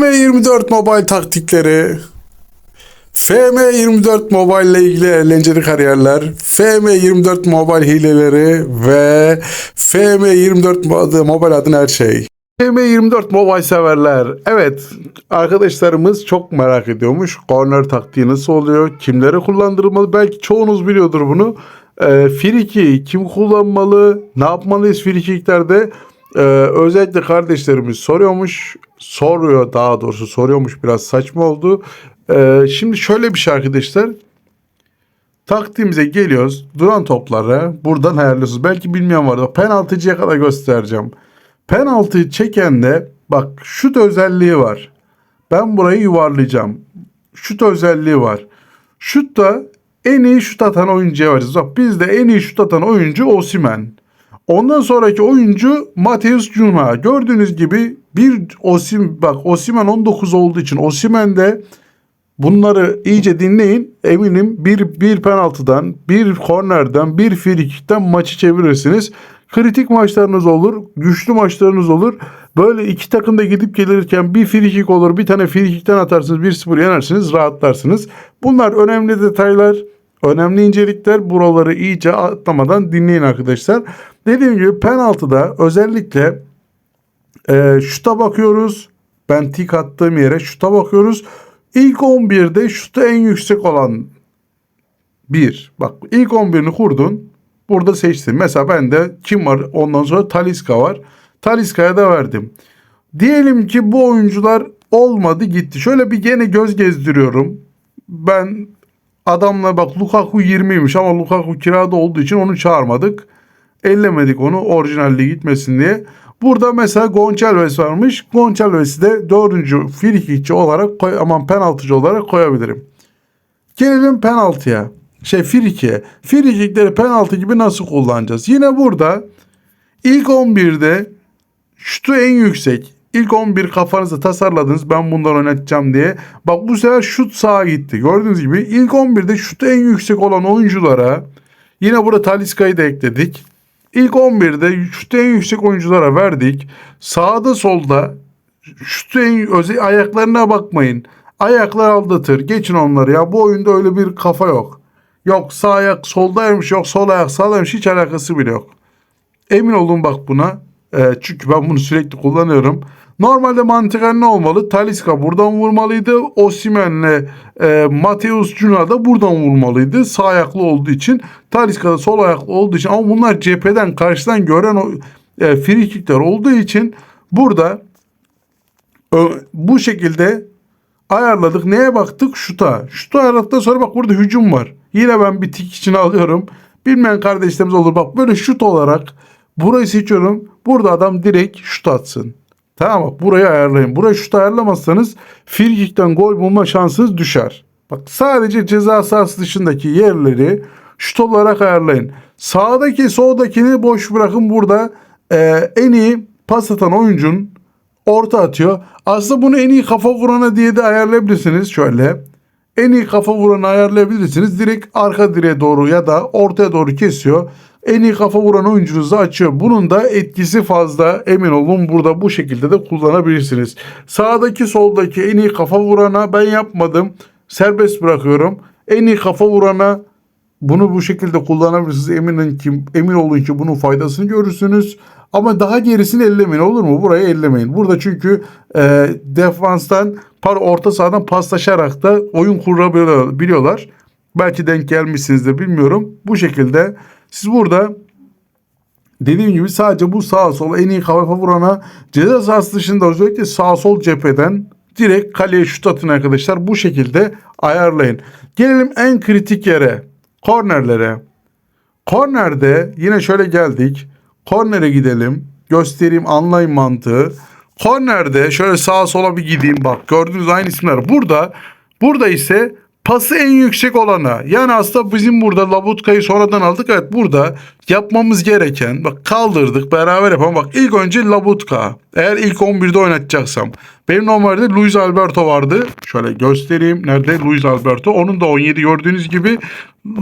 FM24 Mobile taktikleri. FM24 Mobile ile ilgili eğlenceli kariyerler, FM24 Mobile hileleri ve FM24 Mo- Mobile adına her şey. FM24 Mobile severler. Evet, arkadaşlarımız çok merak ediyormuş. Corner taktiği nasıl oluyor? Kimlere kullandırılmalı? Belki çoğunuz biliyordur bunu. Ee, free kim kullanmalı? Ne yapmalıyız free kicklerde? Ee, özellikle kardeşlerimiz soruyormuş. Soruyor daha doğrusu soruyormuş. Biraz saçma oldu. Ee, şimdi şöyle bir şey arkadaşlar. Taktiğimize geliyoruz. Duran topları buradan ayarlıyorsunuz. Belki bilmeyen vardı. Penaltıcıya kadar göstereceğim. Penaltıyı çekende bak şut özelliği var. Ben burayı yuvarlayacağım. Şut özelliği var. Şutta en iyi şut atan oyuncuya vereceğiz. Bak bizde en iyi şut atan oyuncu Osimen. Ondan sonraki oyuncu Mateus Cunha. Gördüğünüz gibi bir Osim bak Osimen 19 olduğu için Osimen de Bunları iyice dinleyin. Eminim bir, bir penaltıdan, bir kornerden, bir frikikten maçı çevirirsiniz. Kritik maçlarınız olur, güçlü maçlarınız olur. Böyle iki takım da gidip gelirken bir frikik olur, bir tane frikikten atarsınız, 1-0 yenersiniz, rahatlarsınız. Bunlar önemli detaylar, önemli incelikler. Buraları iyice atlamadan dinleyin arkadaşlar. Dediğim gibi penaltıda özellikle e, şuta bakıyoruz. Ben tik attığım yere şuta bakıyoruz. İlk 11'de şutu en yüksek olan 1. Bak ilk 11'ini kurdun. Burada seçtin. Mesela bende kim var? Ondan sonra Taliska var. Taliska'ya da verdim. Diyelim ki bu oyuncular olmadı gitti. Şöyle bir gene göz gezdiriyorum. Ben adamla bak Lukaku 20'ymiş ama Lukaku kirada olduğu için onu çağırmadık. Ellemedik onu orijinalliğe gitmesin diye. Burada mesela Gonçalves varmış. Gonçalves'i de dördüncü frikikçi olarak koy, aman penaltıcı olarak koyabilirim. Gelelim penaltıya. Şey frike. Frikikleri penaltı gibi nasıl kullanacağız? Yine burada ilk 11'de şutu en yüksek. İlk 11 kafanızda tasarladınız ben bundan oynatacağım diye. Bak bu sefer şut sağa gitti. Gördüğünüz gibi ilk 11'de şutu en yüksek olan oyunculara yine burada Taliska'yı da ekledik. İlk 11'de şutu en yüksek oyunculara verdik. Sağda solda şutu en özel ayaklarına bakmayın. Ayaklar aldatır. Geçin onları ya. Bu oyunda öyle bir kafa yok. Yok sağ ayak soldaymış yok sol ayak sağdaymış hiç alakası bile yok. Emin olun bak buna. Ee, çünkü ben bunu sürekli kullanıyorum. Normalde mantıken ne olmalı? Taliska buradan vurmalıydı. Osimen'le e, Mateus Cunha da buradan vurmalıydı. Sağ ayaklı olduğu için. Taliska da sol ayaklı olduğu için. Ama bunlar cepheden karşıdan gören o e, free kickler olduğu için burada ö- bu şekilde ayarladık. Neye baktık? Şuta. Şutu ayarladıktan sonra bak burada hücum var. Yine ben bir tik içine alıyorum. Bilmeyen kardeşlerimiz olur. Bak böyle şut olarak burayı seçiyorum. Burada adam direkt şut atsın. Tamam mı? Burayı ayarlayın. Burayı şut ayarlamazsanız frikikten gol bulma şansınız düşer. Bak sadece ceza sahası dışındaki yerleri şut olarak ayarlayın. Sağdaki soldakini boş bırakın burada e, en iyi pas atan oyuncunun orta atıyor. Aslında bunu en iyi kafa vurana diye de ayarlayabilirsiniz şöyle. En iyi kafa vuranı ayarlayabilirsiniz. Direkt arka direğe doğru ya da ortaya doğru kesiyor. En iyi kafa vuran oyuncunuzu açıyor. Bunun da etkisi fazla. Emin olun burada bu şekilde de kullanabilirsiniz. Sağdaki soldaki en iyi kafa vurana ben yapmadım. Serbest bırakıyorum. En iyi kafa vurana bunu bu şekilde kullanabilirsiniz. Eminim ki, emin olun ki bunun faydasını görürsünüz. Ama daha gerisini ellemeyin olur mu? Burayı ellemeyin. Burada çünkü e, defanstan par orta sahadan paslaşarak da oyun kurabiliyorlar. Belki denk gelmişsinizdir bilmiyorum. Bu şekilde siz burada dediğim gibi sadece bu sağ sol en iyi kafa vurana ceza sahası dışında özellikle sağ sol cepheden direkt kaleye şut atın arkadaşlar. Bu şekilde ayarlayın. Gelelim en kritik yere. Kornerlere. Kornerde yine şöyle geldik. Kornere gidelim. Göstereyim anlayın mantığı. Kornerde şöyle sağa sola bir gideyim bak. Gördüğünüz aynı isimler. Burada burada ise pası en yüksek olana. Yani aslında bizim burada Labutka'yı sonradan aldık. Evet burada yapmamız gereken bak kaldırdık beraber yapalım. Bak ilk önce Labutka. Eğer ilk 11'de oynatacaksam. Benim normalde Luis Alberto vardı. Şöyle göstereyim. Nerede Luis Alberto? Onun da 17 gördüğünüz gibi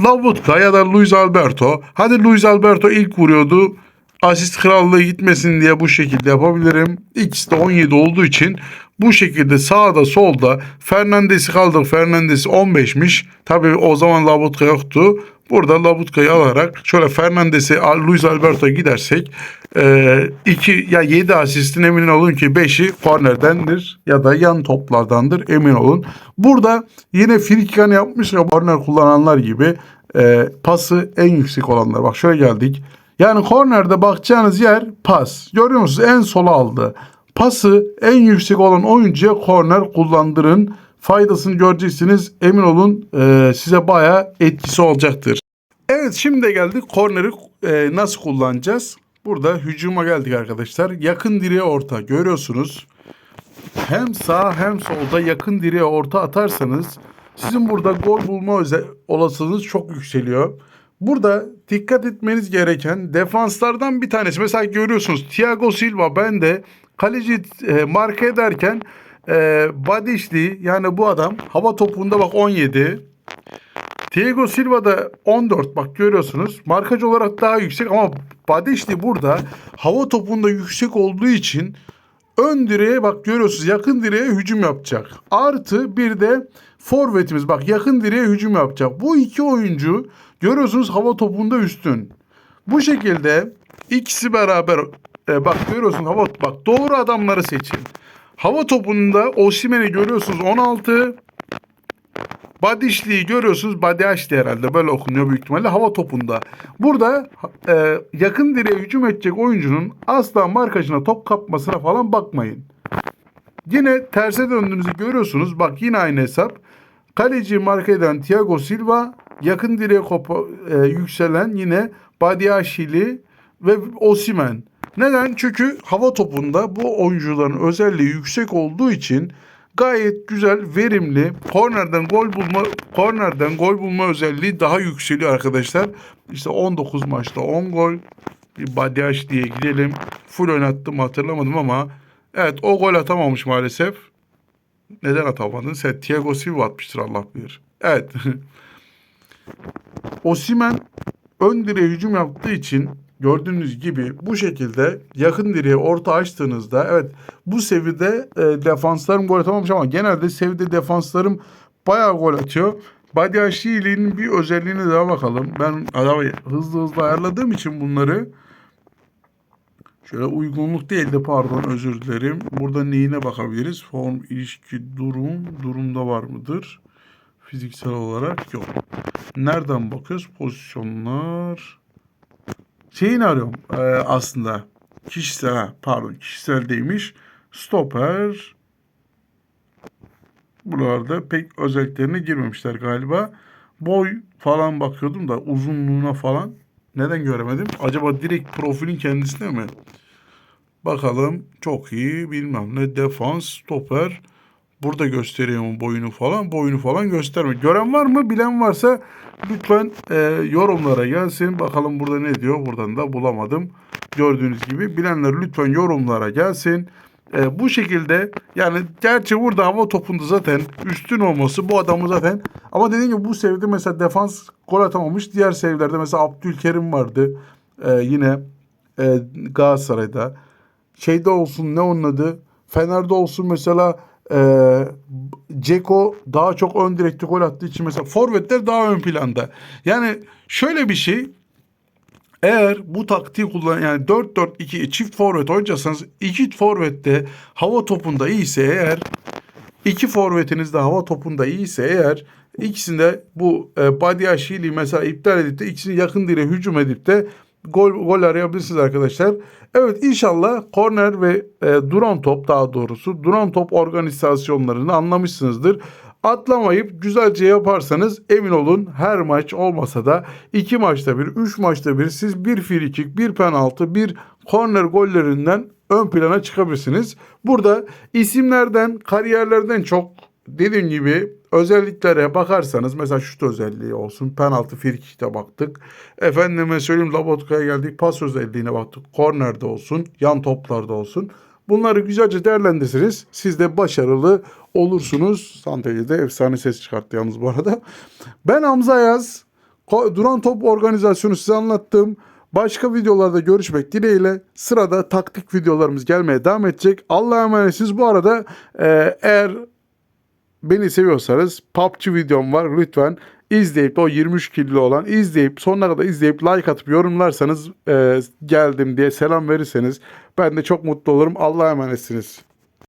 Labutka ya da Luis Alberto. Hadi Luis Alberto ilk vuruyordu asist krallığı gitmesin diye bu şekilde yapabilirim. İkisi de 17 olduğu için Bu şekilde sağda solda Fernandes'i kaldık. Fernandes'i 15'miş. Tabii o zaman Labutka yoktu. Burada Labutka'yı alarak şöyle Fernandes'i Al- Luis Alberto gidersek 2 ya 7 asistin emin olun ki 5'i kornerdendir ya da yan toplardandır emin olun. Burada yine frikikan yapmış ya korner kullananlar gibi e, pası en yüksek olanlar. Bak şöyle geldik. Yani kornerde bakacağınız yer pas. Görüyor musunuz? En sola aldı. Pası en yüksek olan oyuncuya korner kullandırın. Faydasını göreceksiniz. Emin olun e, size bayağı etkisi olacaktır. Evet şimdi de geldik korneri e, nasıl kullanacağız? Burada hücuma geldik arkadaşlar. Yakın direğe orta görüyorsunuz. Hem sağ hem solda yakın direğe orta atarsanız sizin burada gol bulma olasılığınız çok yükseliyor. Burada dikkat etmeniz gereken defanslardan bir tanesi. Mesela görüyorsunuz Thiago Silva ben de kaleci e, marka ederken e, Badişli yani bu adam hava topunda bak 17 Thiago Silva da 14 bak görüyorsunuz. Markacı olarak daha yüksek ama Badişli burada hava topunda yüksek olduğu için ön direğe bak görüyorsunuz yakın direğe hücum yapacak. Artı bir de forvetimiz bak yakın direğe hücum yapacak. Bu iki oyuncu görüyorsunuz hava topunda üstün. Bu şekilde ikisi beraber e, bak görüyorsun hava bak doğru adamları seçin. Hava topunda Osimhen'i görüyorsunuz 16 Badişli'yi görüyorsunuz. Badiaşli herhalde böyle okunuyor büyük ihtimalle hava topunda. Burada e, yakın direğe hücum edecek oyuncunun asla markajına top kapmasına falan bakmayın. Yine terse döndüğünüzü görüyorsunuz. Bak yine aynı hesap. Kaleci marka eden Thiago Silva, yakın direğe kopa, e, yükselen yine Badiaşili ve Osimen. Neden? Çünkü hava topunda bu oyuncuların özelliği yüksek olduğu için gayet güzel, verimli. Kornerden gol bulma kornerden gol bulma özelliği daha yükseliyor arkadaşlar. İşte 19 maçta 10 gol. Bir Badiaş diye gidelim. Full oynattım hatırlamadım ama evet o gol atamamış maalesef. Neden atamadın? Sen Thiago Silva atmıştır Allah bilir. Evet. Osimen ön direğe hücum yaptığı için gördüğünüz gibi bu şekilde yakın direğe orta açtığınızda evet bu seviyede e, defanslarım gol atamamış ama genelde seviyede defanslarım bayağı gol atıyor. Badiaşili'nin bir özelliğine daha bakalım. Ben adamı hızlı hızlı ayarladığım için bunları Şöyle uygunluk değil de pardon özür dilerim. Burada neyine bakabiliriz? Form, ilişki, durum. Durumda var mıdır? Fiziksel olarak yok. Nereden bakıyoruz? Pozisyonlar. Şeyini arıyorum ee, aslında. Kişisel, pardon kişisel değilmiş. Stoper. Buralarda pek özelliklerine girmemişler galiba. Boy falan bakıyordum da uzunluğuna falan. Neden göremedim? Acaba direkt profilin kendisine mi? Bakalım çok iyi bilmem ne defans stoper burada gösteriyor mu boyunu falan boyunu falan göstermiyor. Gören var mı bilen varsa lütfen e, yorumlara gelsin. Bakalım burada ne diyor buradan da bulamadım. Gördüğünüz gibi bilenler lütfen yorumlara gelsin. E, bu şekilde yani gerçi burada hava topunda zaten üstün olması bu adamı zaten ama dediğim gibi bu seviyede mesela defans gol atamamış. Diğer seviyelerde mesela Abdülkerim vardı. E, yine e, Galatasaray'da şeyde olsun ne onun adı Fener'de olsun mesela e, Ceko daha çok ön direkte gol attığı için mesela forvetler daha ön planda. Yani şöyle bir şey eğer bu taktiği kullan yani 4-4-2 çift forvet oynayacaksanız iki forvette hava topunda iyiyse eğer iki forvetiniz de hava topunda iyiyse eğer ikisinde bu e, Badiashili mesela iptal edip de ikisini yakın direğe hücum edip de gol gol arayabilirsiniz arkadaşlar. Evet inşallah korner ve e, duran top daha doğrusu duran top organizasyonlarını anlamışsınızdır. Atlamayıp güzelce yaparsanız emin olun her maç olmasa da iki maçta bir, üç maçta bir siz bir frikik, bir penaltı, bir korner gollerinden ön plana çıkabilirsiniz. Burada isimlerden, kariyerlerden çok dediğim gibi özelliklere bakarsanız mesela şut özelliği olsun, penaltı frikikte baktık. Efendime söyleyeyim Labotka'ya geldik, pas özelliğine baktık. Kornerde olsun, yan toplarda olsun. Bunları güzelce değerlendirirseniz siz de başarılı olursunuz. Santeli de efsane ses çıkarttı yalnız bu arada. Ben Hamza Yaz. Duran Top Organizasyonu size anlattım. Başka videolarda görüşmek dileğiyle sırada taktik videolarımız gelmeye devam edecek. Allah'a emanetsiniz. Bu arada e, eğer beni seviyorsanız PUBG videom var lütfen izleyip o 23 kilo olan izleyip sonuna kadar izleyip like atıp yorumlarsanız e, geldim diye selam verirseniz ben de çok mutlu olurum. Allah'a emanetsiniz.